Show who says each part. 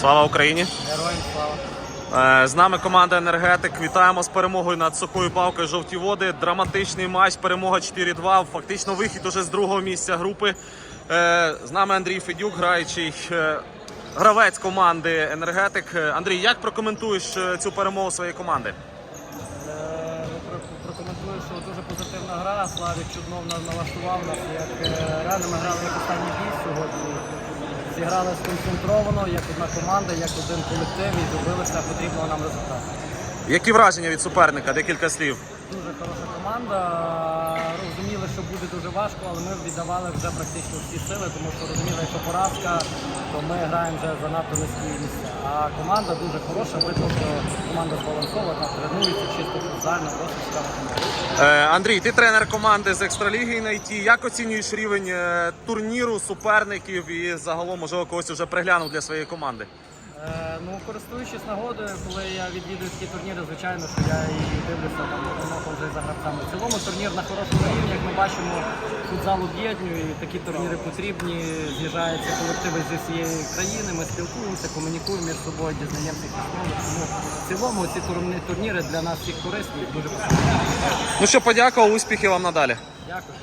Speaker 1: Слава Україні!
Speaker 2: Героям слава.
Speaker 1: Е, З нами команда Енергетик. Вітаємо з перемогою над сухою палкою жовті води. Драматичний матч, перемога 4-2. Фактично вихід уже з другого місця групи. Е, З нами Андрій Федюк, граючий е, гравець команди Енергетик. Андрій, як прокоментуєш цю перемогу своєї команди?
Speaker 2: Прокоментую, що дуже позитивна гра. Славік чудно на- налаштував нас. Як реально ми грали як сьогодні. Зіграли сконцентровано, як одна команда, як один колектив і добилися потрібного нам результату.
Speaker 1: Які враження від суперника? Декілька слів.
Speaker 2: Дуже хороша команда. Розуміли, що буде дуже важко, але ми віддавали вже практично всі сили, тому що розуміли, якщо поразка, то ми граємо вже занадто низькі місця. А команда дуже хороша, видно, що команда збалансована, тренується
Speaker 1: Е, Андрій, ти тренер команди з екстраліги НАЙТ. Як оцінюєш рівень е, турніру, суперників і загалом, можливо, когось вже приглянув для своєї команди?
Speaker 2: Е, ну, користуючись нагодою, коли я відвідую такі турніри, звичайно, що я і дивлюся там гравцями. В цілому турнір на хорошому рівні, як ми бачимо, футзал об'єднує, і такі турніри потрібні. З'їжджаються колективи зі всієї країни, ми спілкуємося, комунікуємо між собою, дізнаємося основи. Тому в цілому ці турні- турніри для нас всіх корисні і дуже потрібні.
Speaker 1: Ну що, подякував, успіхів вам надалі.
Speaker 2: Дякую.